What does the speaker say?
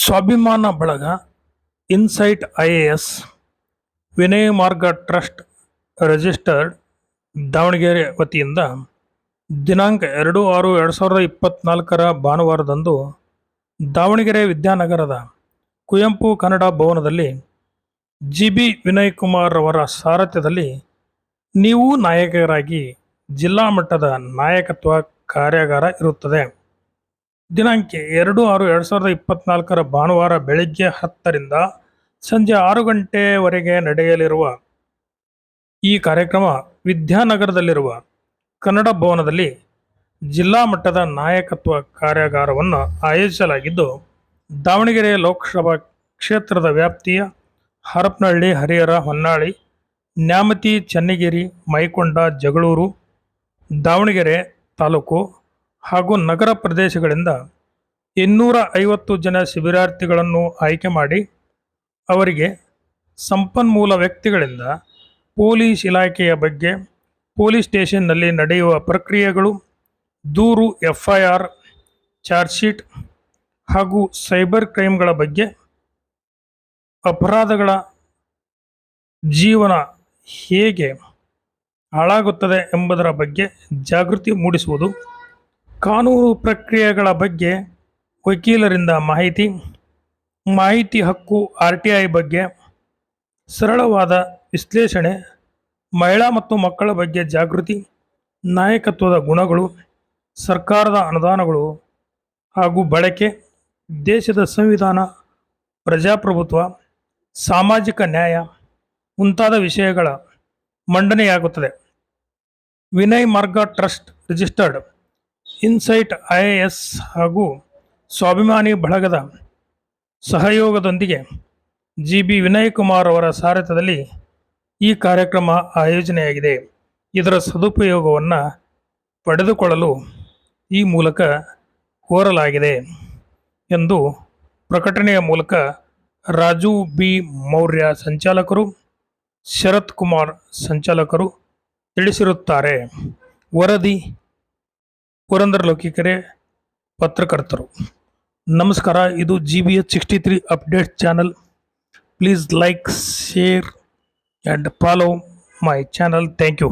Swabhimana Balaga, insight I A S, Vinaya Marga trust registered Davanagere ವತಿಯಿಂದ ದಿನಾಂಕ ಎರಡು ಆರು ಎರಡು ಸಾವಿರದ ಇಪ್ಪತ್ತ್ನಾಲ್ಕರ ಭಾನುವಾರದಂದು ದಾವಣಗೆರೆ ವಿದ್ಯಾನಗರದ ಕುವೆಂಪು ಕನ್ನಡ ಭವನದಲ್ಲಿ ಜಿ ಬಿ ವಿನಯ್ ಕುಮಾರ್ ಅವರ ಸಾರಥ್ಯದಲ್ಲಿ ನೀವು ನಾಯಕರಾಗಿ ಜಿಲ್ಲಾ ಮಟ್ಟದ ನಾಯಕತ್ವ ಕಾರ್ಯಾಗಾರ ಇರುತ್ತದೆ. ದಿನಾಂಕ ಎರಡು ಆರು ಎರಡು ಸಾವಿರದ ಇಪ್ಪತ್ನಾಲ್ಕರ ಭಾನುವಾರ ಬೆಳಗ್ಗೆ ಹತ್ತರಿಂದ ಸಂಜೆ ಆರು ಗಂಟೆವರೆಗೆ ನಡೆಯಲಿರುವ ಈ ಕಾರ್ಯಕ್ರಮ ವಿದ್ಯಾನಗರದಲ್ಲಿರುವ ಕನ್ನಡ ಭವನದಲ್ಲಿ ಜಿಲ್ಲಾ ಮಟ್ಟದ ನಾಯಕತ್ವ ಕಾರ್ಯಾಗಾರವನ್ನು ಆಯೋಜಿಸಲಾಗಿದ್ದು, ದಾವಣಗೆರೆ ಲೋಕಸಭಾ ಕ್ಷೇತ್ರದ ವ್ಯಾಪ್ತಿಯ ಹರಪನಹಳ್ಳಿ, ಹರಿಹರ, ಹೊನ್ನಾಳಿ, ನ್ಯಾಮತಿ, ಚನ್ನಗಿರಿ, ಮೈಕೊಂಡ, ಜಗಳೂರು, ದಾವಣಗೆರೆ ತಾಲೂಕು ಹಾಗೂ ನಗರ ಪ್ರದೇಶಗಳಿಂದ ಇನ್ನೂರ ಐವತ್ತು ಜನ ಶಿಬಿರಾರ್ಥಿಗಳನ್ನು ಆಯ್ಕೆ ಮಾಡಿ ಅವರಿಗೆ ಸಂಪನ್ಮೂಲ ವ್ಯಕ್ತಿಗಳಿಂದ ಪೊಲೀಸ್ ಇಲಾಖೆಯ ಬಗ್ಗೆ ಪೊಲೀಸ್ ಸ್ಟೇಷನ್ನಲ್ಲಿ ನಡೆಯುವ ಪ್ರಕ್ರಿಯೆಗಳು, ದೂರು F I R charge sheet ಹಾಗೂ ಸೈಬರ್ ಕ್ರೈಮ್ಗಳ ಬಗ್ಗೆ ಅಪರಾಧಗಳ ಜೀವನ ಹೇಗೆ ಹಾಳಾಗುತ್ತದೆ ಎಂಬುದರ ಬಗ್ಗೆ ಜಾಗೃತಿ ಮೂಡಿಸುವುದು ಕಾನೂನು ಪ್ರಕ್ರಿಯೆಗಳ ಬಗ್ಗೆ ವಕೀಲರಿಂದ ಮಾಹಿತಿ ಮಾಹಿತಿ ಹಕ್ಕು ಆರ್ ಟಿ ಐ ಬಗ್ಗೆ ಸರಳವಾದ ವಿಶ್ಲೇಷಣೆ, ಮಹಿಳಾ ಮತ್ತು ಮಕ್ಕಳ ಬಗ್ಗೆ ಜಾಗೃತಿ, ನಾಯಕತ್ವದ ಗುಣಗಳು, ಸರ್ಕಾರದ ಅನುದಾನಗಳು ಹಾಗೂ ಬಳಕೆ, ದೇಶದ ಸಂವಿಧಾನ, ಪ್ರಜಾಪ್ರಭುತ್ವ, ಸಾಮಾಜಿಕ ನ್ಯಾಯ ಮುಂತಾದ ವಿಷಯಗಳ ಮಂಡನೆಯಾಗುತ್ತದೆ. Vinay Marga trust registered insight I S ಹಾಗೂ ಸ್ವಾಭಿಮಾನಿ ಬಳಗದ ಸಹಯೋಗದೊಂದಿಗೆ ಜಿ ಬಿ ವಿನಯ್ ಕುಮಾರ್ ಅವರ ಸಾರಥ್ಯದಲ್ಲಿ ಈ ಕಾರ್ಯಕ್ರಮ ಆಯೋಜನೆಯಾಗಿದೆ. ಇದರ ಸದುಪಯೋಗವನ್ನು ಪಡೆದುಕೊಳ್ಳಲು ಈ ಮೂಲಕ ಕೋರಲಾಗಿದೆ ಎಂದು ಪ್ರಕಟಣೆಯ ಮೂಲಕ ರಾಜು ಬಿ ಮೌರ್ಯ ಸಂಚಾಲಕರು ಶರತ್ ಕುಮಾರ್ ಸಂಚಾಲಕರು ತಿಳಿಸಿರುತ್ತಾರೆ. ವರದಿ ಪುರಂದರ ಲೌಕಿಕರೇ ಪತ್ರಕರ್ತರು ನಮಸ್ಕಾರ ಇದು G B H sixty three update channel please like share and follow my channel thank you